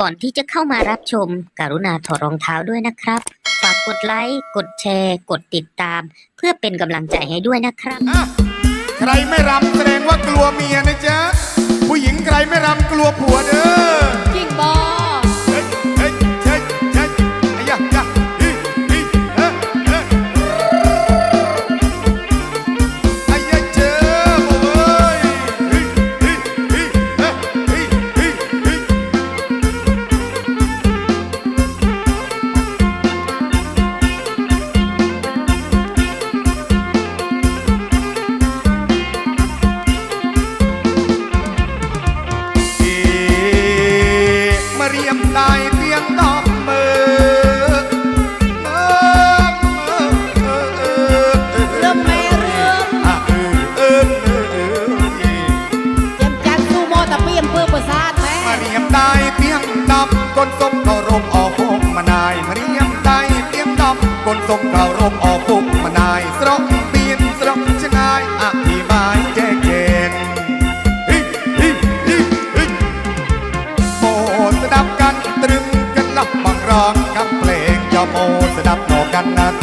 ก่อนที่จะเข้ามารับชม กรุณาถอดรองเท้าด้วยนะครับ ฝากกดไลค์ กดแชร์ กดติดตาม เพื่อเป็นกำลังใจให้ด้วยนะครับใครไม่รำแสดงว่ากลัวเมียนะจ๊ะ ผู้หญิงใครไม่รำกลัวผัวเด้อจิงบอ รียมตายเพียงต้องมือ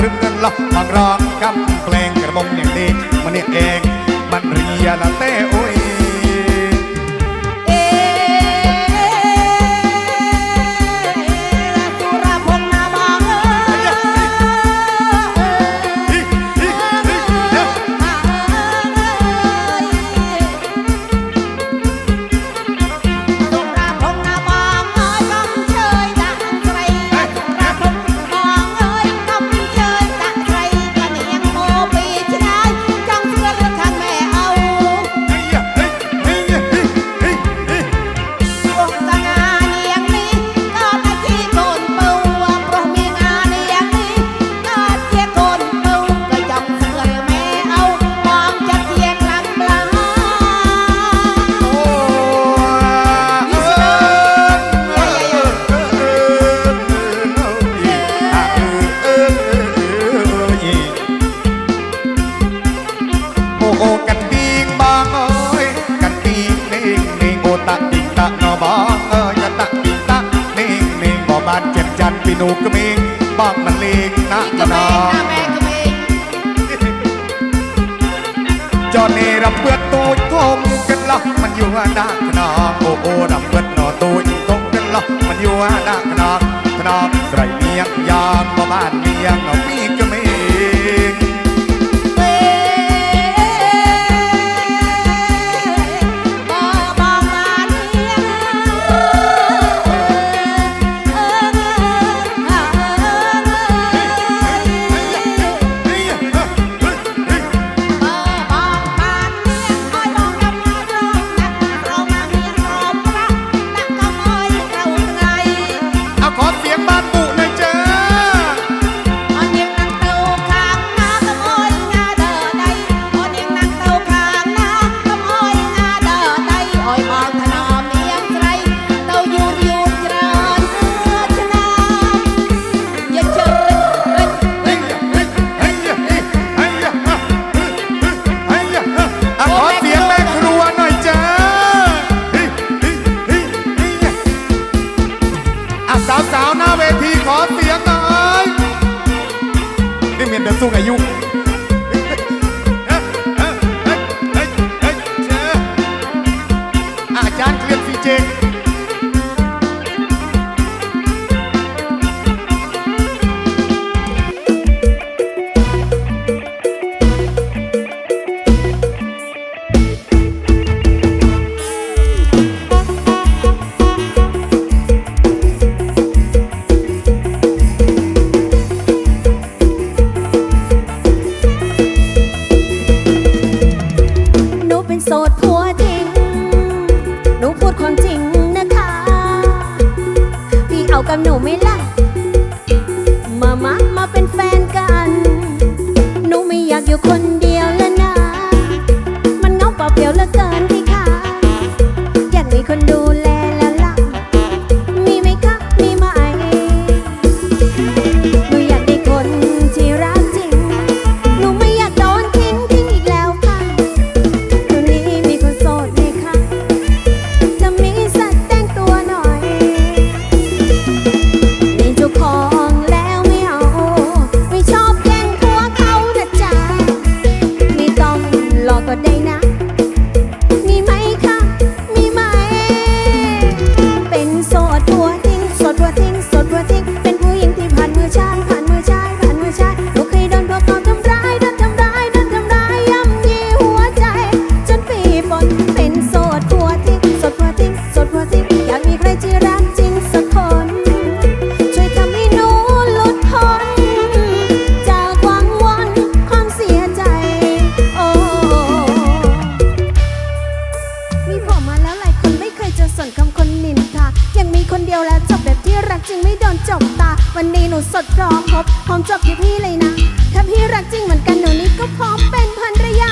ถึงเงินล็อกหลอร้องคำเพลงกระบอกอย่างดีมันเนี่ยเอง ពីនោះក្មេងបកមិនលេងណាក់កណ្ដោចនេរពឿតទូចធំកន្លោះមិនយូរណាក់កណ្ដោអូអូដល់ពឿតណោទូចធំកន្លោះមិនយូរណាក់កណ្ដោកណ្ដោស្រីនាងយ៉ាងបបាននាងនៅពីកំ สาวๆหน้าเวทีขอเสียงหน่อยนี่เมียนเดินสู้อายุับหนูไม่ล่ะ มามามาเป็นแฟนกัน หนูไม่อยากอยู่คน รักจริงไม่โดนจบตา วันนี้หนูสดรอพบพร้อมจบที่พี่เลยนะ ถ้าพี่รักจริงเหมือนกันหนูนี้ก็พร้อมเป็นภรรยา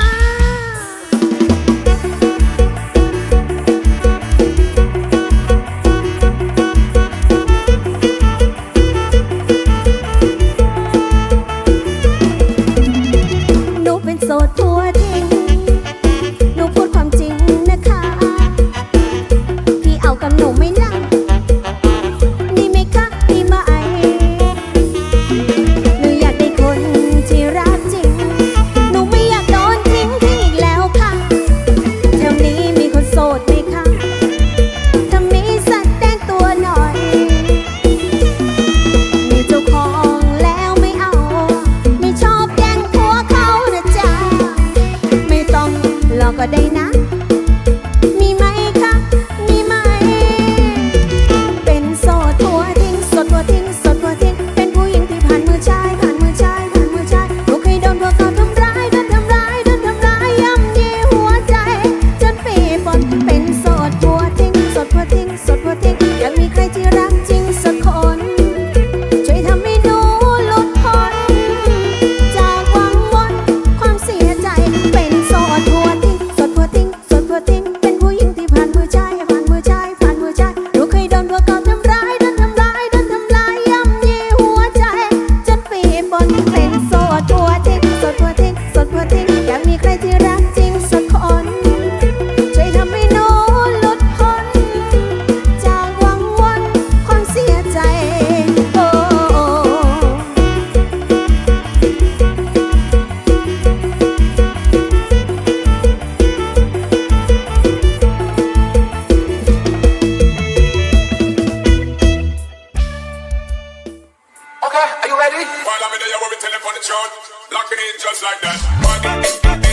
the throne, locking in just like that.